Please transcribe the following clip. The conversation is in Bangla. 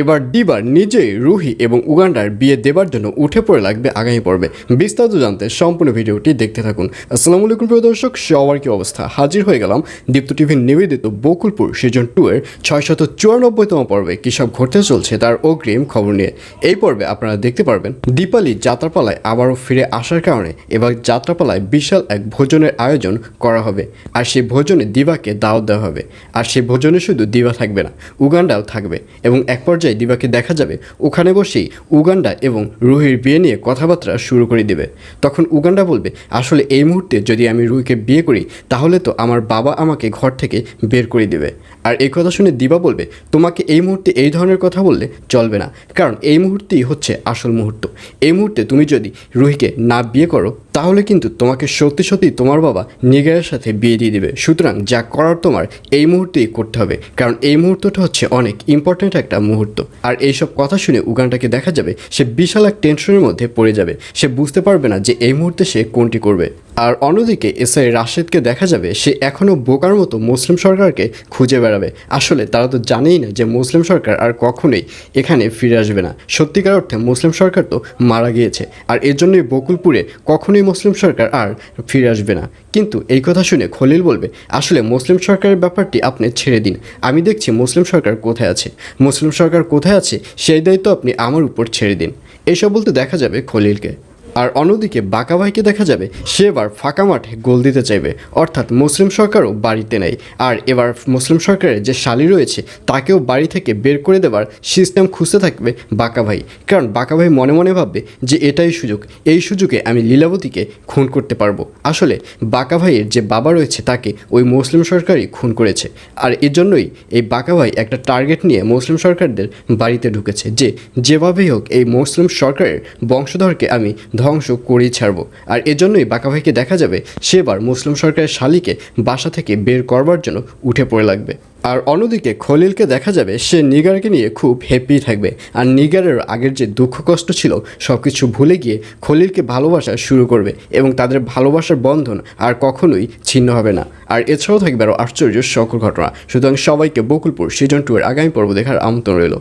এবার দিবার নিজেই রুহি এবং উগান্ডার বিয়ে দেবার জন্য উঠে পড়ে লাগবে আগামী পর্বে। বিস্তারিত জানতে সম্পূর্ণ ভিডিওটি দেখতে থাকুন। আসসালামু আলাইকুম, প্রিয় দর্শক, সবার কি অবস্থা? হাজির হয়ে গেলাম দীপ্ত টিভির নিবেদিত বকুলপুর সিজন টু এর ছয়শত চুরানব্বইতম পর্বে। কী সব ঘটতে চলছে তার অগ্রিম খবর নিয়ে। এই পর্বে আপনারা দেখতে পারবেন, দীপালি যাত্রাপালায় আবারও ফিরে আসার কারণে এবার যাত্রাপালায় বিশাল এক ভোজনের আয়োজন করা হবে। আর সেই ভোজনে দিবাকে দাওয়াত দেওয়া হবে। আর সেই ভোজনে শুধু দিবা থাকবে না, উগান্ডাও থাকবে এবং এক পর্যায়ে দিবাকে দেখা যাবে, ওখানে বসেই উগান্ডা এবং রুহির বিয়ে নিয়ে কথাবার্তা শুরু করে দেবে। তখন উগান্ডা বলবে, আসলে এই মুহূর্তে যদি আমি রুহিকে বিয়ে করি, তাহলে তো আমার বাবা আমাকে ঘর থেকে বের করে দেবে। আর এই কথা শুনে দিবা বলবে, তোমাকে এই মুহূর্তে এই ধরনের কথা বললে চলবে না, কারণ এই মুহূর্তেই হচ্ছে আসল মুহূর্ত। এই মুহূর্তে তুমি যদি রুহিকে না বিয়ে করো তাহলে কিন্তু তোমাকে সত্যি সত্যি তোমার বাবা নিগায়ের সাথে বিয়ে দিয়ে দেবে। সুতরাং যা করার তোমার, এই মুহূর্তেই করতে হবে। কারণ এই মুহূর্তটা হচ্ছে অনেক ইম্পর্ট্যান্ট একটা মুহূর্ত। আর এইসব কথা শুনে উগানটাকে দেখা যাবে, সে বিশাল এক টেনশনের মধ্যে পড়ে যাবে। সে বুঝতে পারবে না যে এই মুহূর্তে সে কোনটি করবে। আর অন্যদিকে এসআই রাশেদকে দেখা যাবে সে এখনও বোকার মতো মুসলিম সরকারকে খুঁজে বেড়াবে। আসলে তারা তো জানেই না যে মুসলিম সরকার আর কখনোই এখানে ফিরে আসবে না। সত্যিকার অর্থে মুসলিম সরকার তো মারা গিয়েছে আর এর জন্যই বকুলপুরে কখনোই মুসলিম সরকার আর ফিরে আসবে না। কিন্তু এই কথা শুনে খলিল বলবে, আসলে মুসলিম সরকারের ব্যাপারটি আপনি ছেড়ে দিন। আমি দেখছি মুসলিম সরকার কোথায় আছে। মুসলিম সরকার কোথায় আছে সেই দায়িত্ব আপনি আমার উপর ছেড়ে দিন। এইসব বলতে দেখা যাবে খলিলকে। আর অন্যদিকে বাঁকা ভাইকে দেখা যাবে, সে এবার ফাঁকা মাঠে গোল দিতে চাইবে। অর্থাৎ মুসলিম সরকারও বাড়িতে নেই। আর এবার মুসলিম সরকারের যে শালি রয়েছে, তাকেও বাড়ি থেকে বের করে দেওয়ার সিস্টেম খুঁজতে থাকবে বাঁকা ভাই। কারণ বাঁকা ভাই মনে মনে ভাববে যে এটাই সুযোগ। এই সুযোগে আমি লীলাবতীকে খুন করতে পারব। আসলে বাঁকা ভাইয়ের যে বাবা রয়েছে, তাকে ওই মুসলিম সরকারই খুন করেছে। আর এর জন্যই এই বাঁকা ভাই একটা টার্গেট নিয়ে মুসলিম সরকারদের বাড়িতে ঢুকেছে যে, যেভাবেই হোক এই মুসলিম সরকারের বংশধরকে আমি ধ্বংস করেই ছাড়বো। আর এজন্যই বাঁকা ভাইকে দেখা যাবে সে এবার মুসলিম সরকারের শালিকে বাসা থেকে বের করবার জন্য উঠে পড়ে লাগবে। আর অন্যদিকে খলিলকে দেখা যাবে, সে নিগারকে নিয়ে খুব হ্যাপি থাকবে। আর নিগারের আগের যে দুঃখ কষ্ট ছিল সব কিছু ভুলে গিয়ে খলিলকে ভালোবাসা শুরু করবে এবং তাদের ভালোবাসার বন্ধন আর কখনোই ছিন্ন হবে না। আর এছাড়াও থাকবে আরও আশ্চর্য সকল ঘটনা। সুতরাং সবাইকে বকুলপুর সিজন টু এর আগামী পর্ব দেখার আমন্ত্রণ রইল।